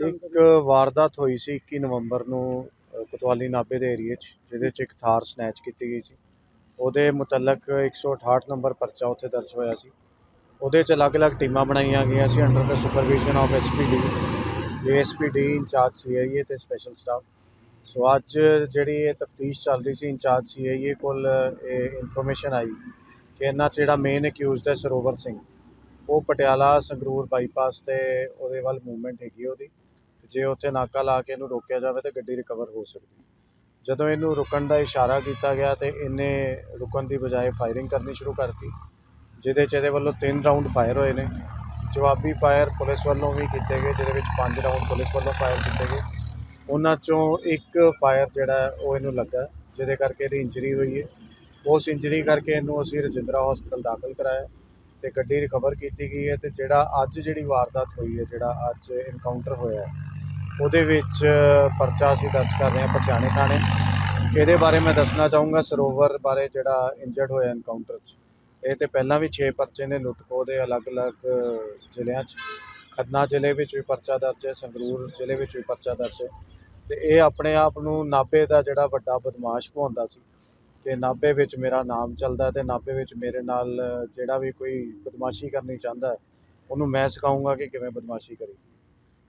ਇੱਕ ਵਾਰਦਾਤ ਹੋਈ ਸੀ 21 ਨਵੰਬਰ ਨੂੰ ਕੋਤਵਾਲੀ ਨਾਭੇ ਦੇ ਏਰੀਏ 'ਚ ਜਿਹਦੇ 'ਚ ਇੱਕ ਥਾਰ ਸਨੈਚ ਕੀਤੀ ਗਈ ਸੀ। ਉਹਦੇ ਮੁਤਲਕ 168 ਨੰਬਰ ਪਰਚਾ ਉੱਥੇ ਦਰਜ ਹੋਇਆ ਸੀ। ਉਹਦੇ 'ਚ ਅਲੱਗ-ਅਲੱਗ ਟੀਮਾਂ ਬਣਾਈਆਂ ਗਈਆਂ ਸੀ under the supervision of SPD ASPD incharge CIA ਤੇ ਸਪੈਸ਼ਲ ਸਟਾਫ ਸੋ ਅੱਜ ਜਿਹੜੀ ਇਹ ਤਫਤੀਸ਼ ਚੱਲ ਰਹੀ ਸੀ ਇੰਚਾਰਜ ਸੀਆਈਏ ਕੋਲ ਇਹ ਇਨਫੋਰਮੇਸ਼ਨ ਆਈ ਕਿ ਇਹਨਾਂ 'ਚ ਜਿਹੜਾ ਮੇਨ ਅਕਿਊਜ਼ਡ ਹੈ ਸਰੋਵਰ ਸਿੰਘ ਉਹ ਪਟਿਆਲਾ ਸੰਗਰੂਰ ਬਾਈਪਾਸ ਤੇ ਉਹਦੇ ਵੱਲ ਮੂਵਮੈਂਟ ਹੈਗੀ ਉਹਦੀ। ਜੇ ਉੱਥੇ ਨਾਕਾ ਲਾ ਕੇ ਇਹਨੂੰ ਰੋਕਿਆ ਜਾਵੇ ਤਾਂ ਗੱਡੀ ਰਿਕਵਰ ਹੋ ਸਕਦੀ ਜਦੋਂ ਇਹਨੂੰ ਰੁਕਣ ਦਾ ਇਸ਼ਾਰਾ ਕੀਤਾ ਗਿਆ ਤੇ ਇਹਨੇ ਰੁਕਣ ਦੀ ਬਜਾਏ ਫਾਇਰਿੰਗ ਕਰਨੀ ਸ਼ੁਰੂ ਕਰਤੀ ਜਿਹਦੇ 'ਚ ਇਹਦੇ ਵੱਲੋਂ ਤਿੰਨ ਰਾਊਂਡ ਫਾਇਰ ਹੋਏ ਨੇ। ਜਵਾਬੀ ਫਾਇਰ ਪੁਲਿਸ ਵੱਲੋਂ ਵੀ ਕੀਤੇ ਗਏ ਜਿਹਦੇ ਵਿੱਚ ਪੰਜ ਰਾਊਂਡ ਪੁਲਿਸ ਵੱਲੋਂ ਫਾਇਰ ਕੀਤੇ ਗਏ। ਉਹਨਾਂ 'ਚੋਂ ਇੱਕ ਫਾਇਰ ਜਿਹੜਾ ਉਹ ਇਹਨੂੰ ਲੱਗਾ ਜਿਹਦੇ ਕਰਕੇ ਇਹਦੀ ਇੰਜਰੀ ਹੋਈ ਹੈ। ਉਸ ਇੰਜਰੀ ਕਰਕੇ ਇਹਨੂੰ ਅਸੀਂ ਰਜਿੰਦਰਾ ਹਸਪੀਟਲ ਦਾਖਲ ਕਰਾਇਆ ਤੇ ਗੱਡੀ ਰਿਕਵਰ ਕੀਤੀ ਗਈ ਹੈ ਤੇ ਜਿਹੜਾ ਅੱਜ ਜਿਹੜੀ ਵਾਰਦਾਤ ਹੋਈ ਹੈ ਜਿਹੜਾ ਅੱਜ ਇਨਕਾਊਂਟਰ ਹੋਇਆ ਹੈ, ਉਹਦੇ ਵਿੱਚ ਪਰਚਾ ਅਸੀਂ ਦਰਜ ਕਰ ਰਹੇ ਹਾਂ ਪਛਾਣੇ ਥਾਣੇ। ਇਹਦੇ ਬਾਰੇ ਮੈਂ ਦੱਸਣਾ ਚਾਹੂੰਗਾ ਸਰੋਵਰ ਬਾਰੇ ਜਿਹੜਾ ਇੰਜਰਡ ਹੋਇਆ ਇਨਕਾਊਂਟਰ 'ਚ। ਇਹ ਤੇ ਪਹਿਲਾਂ ਵੀ 6 ਪਰਚੇ ਨੇ ਲੁੱਟਖੋ ਦੇ ਅਲੱਗ-ਅਲੱਗ ਜ਼ਿਲ੍ਹਿਆਂ 'ਚ। ਖੰਨਾ ਜ਼ਿਲ੍ਹੇ ਵਿੱਚ ਵੀ ਪਰਚਾ ਦਰਜ ਹੈ, ਸੰਗਰੂਰ ਜ਼ਿਲ੍ਹੇ ਵਿੱਚ ਵੀ ਪਰਚਾ ਦਰਜ ਹੈ। ਤੇ ਇਹ ਆਪਣੇ ਆਪ ਨੂੰ ਨਾਭੇ ਦਾ ਜਿਹੜਾ ਵੱਡਾ ਬਦਮਾਸ਼ ਕਹਾਉਂਦਾ ਸੀ ਕਿ ਨਾਭੇ ਵਿੱਚ ਮੇਰਾ ਨਾਮ ਚੱਲਦਾ ਹੈ ਤੇ ਨਾਭੇ ਵਿੱਚ ਮੇਰੇ ਨਾਲ ਜਿਹੜਾ ਵੀ ਕੋਈ ਬਦਮਾਸ਼ੀ ਕਰਨੀ ਚਾਹੁੰਦਾ ਉਹਨੂੰ ਮੈਂ ਸਿਖਾਊਂਗਾ ਕਿ ਕਿਵੇਂ ਬਦਮਾਸ਼ੀ ਕਰੀ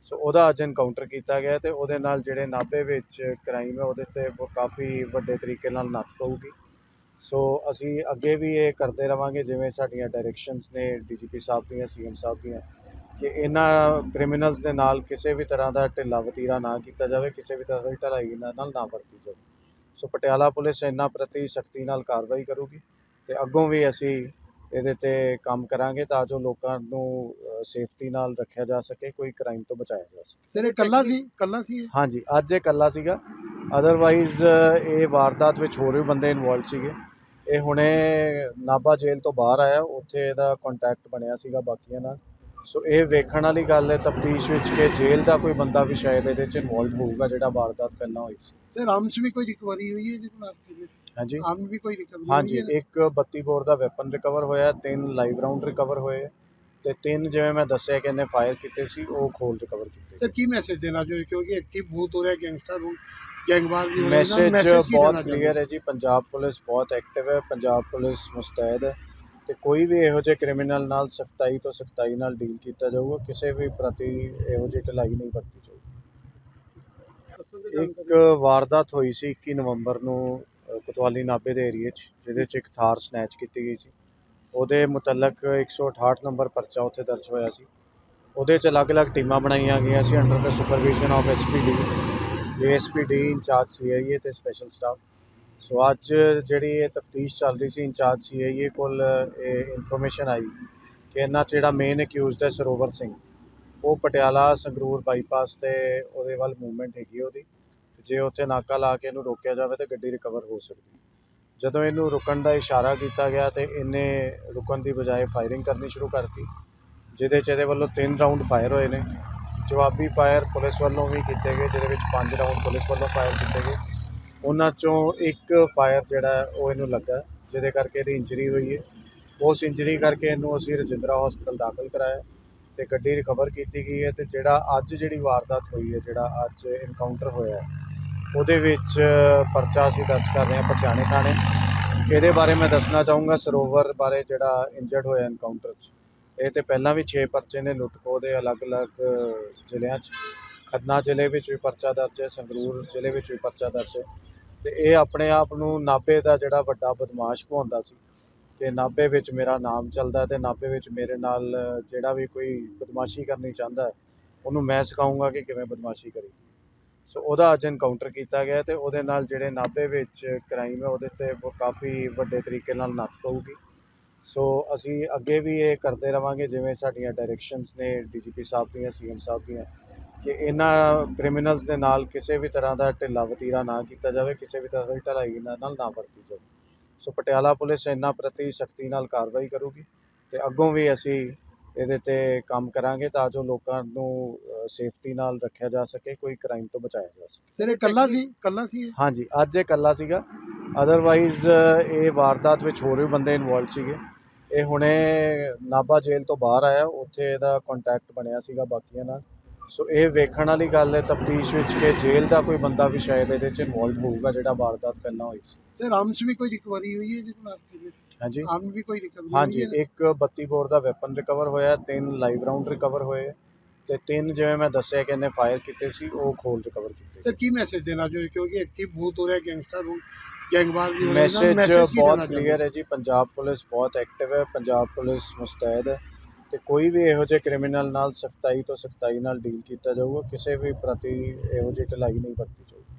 ਸੋ ਉਹਦਾ ਅੱਜ ਐਨਕਾਊਂਟਰ ਕੀਤਾ ਗਿਆ ਤੇ ਉਹਦੇ ਨਾਲ ਜਿਹੜੇ ਨਾਭੇ ਵਿੱਚ ਕ੍ਰਾਈਮ ਹੈ, ਉਹਦੇ ਤੇ ਕਾਫੀ ਵੱਡੇ ਤਰੀਕੇ ਨਾਲ ਨੱਥ ਪਊਗੀ ਸੋ ਅਸੀਂ ਅੱਗੇ ਵੀ ਇਹ ਕਰਦੇ ਰਵਾਂਗੇ, ਜਿਵੇਂ ਸਾਡੀਆਂ ਡਾਇਰੈਕਸ਼ਨਸ ਨੇ ਡੀਜੀਪੀ ਸਾਹਿਬ ਦੀਆਂ ਸੀਐਮ ਸਾਹਿਬ ਦੀਆਂ, ਕਿ ਇਹਨਾਂ ਕ੍ਰਿਮੀਨਲਸ ਦੇ ਨਾਲ ਕਿਸੇ ਵੀ ਤਰ੍ਹਾਂ ਦਾ ਢਿੱਲਾ ਵਤੀਰਾ ਨਾ ਕੀਤਾ ਜਾਵੇ, ਕਿਸੇ ਵੀ ਤਰ੍ਹਾਂ ਦੀ ਢਲਾਈ ਇਹਨਾਂ ਨਾਲ ਨਾ ਵਰਤੀ ਜਾਵੇ। ਸੋ ਪਟਿਆਲਾ ਪੁਲਿਸ ਇਹਨਾਂ ਪ੍ਰਤੀ ਸਖਤੀ ਨਾਲ ਕਾਰਵਾਈ ਕਰੂਗੀ ਤੇ ਅੱਗੋਂ ਵੀ ਅਸੀਂ ਇਹਦੇ ਤੇ ਕੰਮ ਕਰਾਂਗੇ ਤਾਂ ਜੋ ਲੋਕਾਂ ਨੂੰ ਸੇਫਟੀ ਨਾਲ ਰੱਖਿਆ ਜਾ ਸਕੇ ਕੋਈ ਕ੍ਰਾਈਮ ਤੋਂ ਬਚਾਇਆ ਜਾ ਸਕੇ। ਸਰ ਇਹ ਕੱਲਾ ਸੀ? ਕੱਲਾ ਸੀ ਇਹ? ਹਾਂਜੀ ਅੱਜ ਇਹ ਇਕੱਲਾ ਸੀਗਾ। ਅਦਰਵਾਈਜ਼ ਇਹ ਵਾਰਦਾਤ ਵਿੱਚ ਹੋਰ ਵੀ ਬੰਦੇ ਇਨਵੋਲਡ ਸੀਗੇ। ਇਹ ਹੁਣੇ ਨਾਭਾ ਜੇਲ੍ਹ ਤੋਂ ਬਾਹਰ ਆਇਆ ਉੱਥੇ ਇਹਦਾ ਕੰਟੈਕਟ ਬਣਿਆ ਸੀਗਾ ਬਾਕੀਆਂ ਨਾਲ। ਸੋ ਇਹ ਵੇਖਣ ਵਾਲੀ ਗੱਲ ਹੈ ਤਫਤੀਸ਼ ਵਿੱਚ ਕਿ ਜੇਲ੍ਹ ਦਾ ਕੋਈ ਬੰਦਾ ਵੀ ਸ਼ਾਇਦ ਇਹਦੇ 'ਚ ਇਨਵੋਲਡ ਹੋਊਗਾ ਜਿਹੜਾ ਵਾਰਦਾਤ ਪਹਿਲਾਂ ਹੋਈ ਸੀ। ਤੇ ਆਰਮਸ ਵੀ ਕੋਈ ਰਿਕਵਰੀ ਹੋਈ ਹੈ ਜਿਹਦੇ ਆਪਕੇ ਹਾਂਜੀ। ਆਰਮ ਵੀ ਕੋਈ ਰਿਕਵਰੀ ਹਾਂਜੀ ਇੱਕ 32 ਬੋਰ ਦਾ ਵੈਪਨ ਰਿਕਵਰ ਹੋਇਆ ਤਿੰਨ ਲਾਈਵ ਰਾਉਂਡ ਰਿਕਵਰ ਹੋਏ ਤੇ ਤਿੰਨ ਜਿਵੇਂ ਮੈਂ ਦੱਸਿਆ ਕਿ ਇਹਨੇ ਫਾਇਰ ਕੀਤੇ ਸੀ ਉਹ ਖੋਲ ਰਿਕਵਰ ਕੀਤੇ। ਸਰ ਕੀ ਮੈਸੇਜ ਦੇਣਾ ਚਾਹੋਗੇ? ਕਿਉਂਕਿ ਐਕਟਿਵ ਬਹੁਤ ਹੋ ਰਿਹਾ ਗੈਂਗਸਟਰ ਨੂੰ ਗੈਂਗਵਾਰ ਵੀ ਹੋ ਰਿਹਾ। ਮੈਸੇਜ ਬਹੁਤ ਕਲੀਅਰ ਹੈ ਜੀ ਪੰਜਾਬ ਪੁਲਿਸ ਬਹੁਤ ਐਕਟਿਵ ਹੈ ਪੰਜਾਬ ਪੁਲਿਸ ਮੁਸਤੈਦ ਹੈ। ਤੇ ਕੋਈ ਵੀ ਇਹੋ ਜਿਹੇ ਕ੍ਰਿਮੀਨਲ ਨਾਲ ਸਖਤਾਈ ਤੋਂ ਸਖਤਾਈ ਨਾਲ ਡੀਲ ਕੀਤਾ ਜਾਊਗਾ ਕਿਸੇ ਵੀ ਪ੍ਰਤੀ ਇਹੋ ਜਿਹੀ ਢਿਲਾਈ ਨਹੀਂ ਵਰਤੀ ਜਾਊਗੀ? ਇੱਕ ਵਾਰਦਾਤ ਹੋਈ ਸੀ 21 ਨਵੰਬਰ ਨੂੰ ਕੋਤਵਾਲੀ ਨਾਭੇ ਦੇ ਏਰੀਏ 'ਚ, ਜਿਹਦੇ 'ਚ ਇੱਕ ਥਾਰ ਸਨੈਚ ਕੀਤੀ ਗਈ ਸੀ। ਉਹਦੇ ਮੁਤਲਕ 168 ਨੰਬਰ ਪਰਚਾ ਉੱਥੇ ਦਰਜ ਹੋਇਆ ਸੀ। ਉਹਦੇ 'ਚ ਅਲੱਗ-ਅਲੱਗ ਟੀਮਾਂ ਬਣਾਈਆਂ ਗਈਆਂ ਸੀ under the supervision of SPD ASPD incharge CIA ਤੇ ਸਪੈਸ਼ਲ ਸਟਾਫ ਸੋ ਅੱਜ ਜਿਹੜੀ ਇਹ ਤਫਤੀਸ਼ ਚੱਲ ਰਹੀ ਸੀ, ਇੰਚਾਰਜ ਸੀਆਈਏ ਕੋਲ ਇਹ ਇਨਫੋਰਮੇਸ਼ਨ ਆਈ ਕਿ ਇਹਨਾਂ 'ਚ ਜਿਹੜਾ ਮੇਨ ਅਕਿਊਜ਼ਡ ਹੈ ਸਰੋਵਰ ਸਿੰਘ, ਉਹ ਪਟਿਆਲਾ ਸੰਗਰੂਰ ਬਾਈਪਾਸ ਤੇ ਉਹਦੇ ਵੱਲ ਮੂਵਮੈਂਟ ਹੈਗੀ ਉਹਦੀ। ਜੇ ਉੱਥੇ ਨਾਕਾ ਲਾ ਕੇ ਇਹਨੂੰ ਰੋਕਿਆ ਜਾਵੇ ਤਾਂ ਗੱਡੀ ਰਿਕਵਰ ਹੋ ਸਕਦੀ ਜਦੋਂ ਇਹਨੂੰ ਰੁਕਣ ਦਾ ਇਸ਼ਾਰਾ ਕੀਤਾ ਗਿਆ ਤਾਂ ਇਹਨੇ ਰੁਕਣ ਦੀ ਬਜਾਏ ਫਾਇਰਿੰਗ ਕਰਨੀ ਸ਼ੁਰੂ ਕਰਤੀ, ਜਿਹਦੇ 'ਚ ਇਹਦੇ ਵੱਲੋਂ ਤਿੰਨ ਰਾਊਂਡ ਫਾਇਰ ਹੋਏ ਨੇ। ਜਵਾਬੀ ਫਾਇਰ ਪੁਲਿਸ ਵੱਲੋਂ ਵੀ ਕੀਤੇ ਗਏ, ਜਿਹਦੇ ਵਿੱਚ ਪੰਜ ਰਾਊਂਡ ਪੁਲਿਸ ਵੱਲੋਂ ਫਾਇਰ ਕੀਤੇ ਗਏ। ਉਹਨਾਂ 'ਚੋਂ ਇੱਕ ਫਾਇਰ ਜਿਹੜਾ ਉਹ ਇਹਨੂੰ ਲੱਗਾ, ਜਿਹਦੇ ਕਰਕੇ ਇਹਦੀ ਇੰਜਰੀ ਹੋਈ ਹੈ। ਉਸ ਇੰਜਰੀ ਕਰਕੇ ਇਹਨੂੰ ਅਸੀਂ ਰਜਿੰਦਰਾ ਹਸਪੀਟਲ ਦਾਖਲ ਕਰਾਇਆ ਤੇ ਗੱਡੀ ਰਿਕਵਰ ਕੀਤੀ ਗਈ ਹੈ ਤੇ ਜਿਹੜਾ ਅੱਜ ਜਿਹੜੀ ਵਾਰਦਾਤ ਹੋਈ ਹੈ, ਜਿਹੜਾ ਅੱਜ ਇਨਕਾਊਂਟਰ ਹੋਇਆ ਉਹਦੇ ਵਿੱਚ ਪਰਚਾ ਅਸੀਂ ਦਰਜ ਕਰ ਰਹੇ ਹਾਂ ਪਛਾਣੇ ਥਾਣੇ। ਇਹਦੇ ਬਾਰੇ ਮੈਂ ਦੱਸਣਾ ਚਾਹੂੰਗਾ ਸਰੋਵਰ ਬਾਰੇ ਜਿਹੜਾ ਇੰਜਰਡ ਹੋਇਆ ਇਨਕਾਊਂਟਰ 'ਚ। ਇਹ ਤੇ ਪਹਿਲਾਂ ਵੀ 6 ਪਰਚੇ ਨੇ ਲੁੱਟਕੋ ਦੇ ਅਲੱਗ-ਅਲੱਗ ਜ਼ਿਲ੍ਹਿਆਂ 'ਚ। ਖੰਨਾ ਜ਼ਿਲ੍ਹੇ ਵਿੱਚ ਵੀ ਪਰਚਾ ਦਰਜ ਹੈ, ਸੰਗਰੂਰ ਜ਼ਿਲ੍ਹੇ ਵਿੱਚ ਵੀ ਪਰਚਾ ਦਰਜ ਹੈ। ਤੇ ਇਹ ਆਪਣੇ ਆਪ ਨੂੰ ਨਾਭੇ ਦਾ ਜਿਹੜਾ ਵੱਡਾ ਬਦਮਾਸ਼ ਕਹਾਉਂਦਾ ਸੀ। ਕਿ ਨਾਭੇ ਵਿੱਚ ਮੇਰਾ ਨਾਮ ਚੱਲਦਾ ਹੈ ਤੇ ਨਾਭੇ ਵਿੱਚ ਮੇਰੇ ਨਾਲ ਜਿਹੜਾ ਵੀ ਕੋਈ ਬਦਮਾਸ਼ੀ ਕਰਨੀ ਚਾਹੁੰਦਾ ਉਹਨੂੰ ਮੈਂ ਸਿਖਾਊਂਗਾ ਕਿ ਕਿਵੇਂ ਬਦਮਾਸ਼ੀ ਕਰੀ ਸੋ ਉਹਦਾ ਅੱਜ ਐਨਕਾਊਂਟਰ ਕੀਤਾ ਗਿਆ ਤੇ ਉਹਦੇ ਨਾਲ ਜਿਹੜੇ ਨਾਭੇ ਵਿੱਚ ਕ੍ਰਾਈਮ ਹੈ, ਉਹਦੇ ਤੇ ਕਾਫੀ ਵੱਡੇ ਤਰੀਕੇ ਨਾਲ ਨੱਥ ਪਊਗੀ। ਸੋ ਅਸੀਂ ਅੱਗੇ ਵੀ ਇਹ ਕਰਦੇ ਰਵਾਂਗੇ, ਜਿਵੇਂ ਸਾਡੀਆਂ ਡਾਇਰੈਕਸ਼ਨਸ ਨੇ ਡੀਜੀਪੀ ਸਾਹਿਬ ਦੀਆਂ ਸੀਐਮ ਸਾਹਿਬ ਦੀਆਂ, ਕਿ ਇਹਨਾਂ ਕ੍ਰਿਮੀਨਲਸ ਦੇ ਨਾਲ ਕਿਸੇ ਵੀ ਤਰ੍ਹਾਂ ਦਾ ਢਿੱਲਾ ਵਤੀਰਾ ਨਾ ਕੀਤਾ ਜਾਵੇ, ਕਿਸੇ ਵੀ ਤਰ੍ਹਾਂ ਦੀ ਢਲਾਈ ਨਾਲ ਨਾਲ ਨਾ ਵਰਤੀ ਜਾਵੇ। ਸੋ ਪਟਿਆਲਾ ਪੁਲਿਸ ਇਹਨਾਂ ਪ੍ਰਤੀ ਸਖਤੀ ਨਾਲ ਕਾਰਵਾਈ ਕਰੂਗੀ ਤੇ ਅੱਗੋਂ ਵੀ ਅਸੀਂ ਇਹਦੇ ਤੇ ਕੰਮ ਕਰਾਂਗੇ ਤਾਂ ਜੋ ਲੋਕਾਂ ਨੂੰ ਸੇਫਟੀ ਨਾਲ ਰੱਖਿਆ ਜਾ ਸਕੇ ਕੋਈ ਕ੍ਰਾਈਮ ਤੋਂ ਬਚਾਇਆ ਜਾ ਸਕੇ। ਸਰ ਇਹ ਕੱਲਾ ਸੀ? ਕੱਲਾ ਸੀ ਇਹ? ਹਾਂਜੀ ਅੱਜ ਇਹ ਇਕੱਲਾ ਸੀਗਾ। ਅਦਰਵਾਈਜ਼ ਇਹ ਵਾਰਦਾਤ ਵਿੱਚ ਹੋਰ ਵੀ ਬੰਦੇ ਇਨਵੋਲਡ ਸੀਗੇ। ਇਹ ਹੁਣੇ ਨਾਭਾ ਜੇਲ੍ਹ ਤੋਂ ਬਾਹਰ ਆਇਆ ਉੱਥੇ ਇਹਦਾ ਕੰਟੈਕਟ ਬਣਿਆ ਸੀਗਾ ਬਾਕੀਆਂ ਨਾਲ। ਸੋ ਇਹ ਵੇਖਣ ਵਾਲੀ ਗੱਲ ਹੈ ਤਫਤੀਸ਼ ਵਿੱਚ ਕਿ ਜੇਲ੍ਹ ਦਾ ਕੋਈ ਬੰਦਾ ਵੀ ਸ਼ਾਇਦ ਇਹਦੇ 'ਚ ਇਨਵੋਲਵ ਹੋਊਗਾ ਜਿਹੜਾ ਵਾਰਦਾਤ ਪਹਿਲਾਂ ਹੋਈ ਸੀ। ਸਰ ਆਰਮਸ ਵੀ ਕੋਈ ਰਿਕਵਰੀ ਹੋਈ ਹੈ ਜੀ? ਕੋਲ ਆਪਕੇ ਹਾਂਜੀ। ਆਰਮ ਵੀ ਕੋਈ ਰਿਕਵਰੀ ਹਾਂਜੀ ਇੱਕ 32 ਬੋਰ ਦਾ ਵੈਪਨ ਰਿਕਵਰ ਹੋਇਆ ਤਿੰਨ ਲਾਈਵ ਰਾਉਂਡ ਰਿਕਵਰ ਹੋਏ ਤੇ ਤਿੰਨ ਜਿਵੇਂ ਮੈਂ ਦੱਸਿਆ ਕਿ ਇਹਨੇ ਫਾਇਰ ਕੀਤੇ ਸੀ ਉਹ ਖੋਲ ਰਿਕਵਰ ਕੀਤੇ ਸਰ ਕੀ ਮੈਸੇਜ ਦੇਣਾ ਚਾਹੋਗੇ? ਕਿਉਂਕਿ ਐਕਟਿਵ ਬਹੁਤ ਹੋ ਰਿਹਾ ਗੈਂਗਸਟਰ ਹੁਣ ਗੈਂਗਵਾਰ ਵੀ ਹੋ ਰਹੇ ਨੇ ਮੈਸੇਜ ਬਹੁਤ ਕਲੀਅਰ ਹੈ ਜੀ ਪੰਜਾਬ ਪੁਲਿਸ ਬਹੁਤ ਐਕਟਿਵ ਹੈ ਪੰਜਾਬ ਪੁਲਿਸ ਮੁਸਤੈਦ ਹੈ ਤੇ ਕੋਈ ਵੀ ਇਹੋ ਜਿਹੇ ਕ੍ਰਿਮੀਨਲ ਨਾਲ ਸਖਤਾਈ ਤੋਂ ਸਖਤਾਈ ਨਾਲ ਡੀਲ ਕੀਤਾ ਜਾਊਗਾ ਕਿਸੇ ਵੀ ਪ੍ਰਤੀ ਇਹੋ ਜਿਹੀ ਢਿਲਾਈ ਨਹੀਂ ਵਰਤੀ ਜਾਊਗੀ।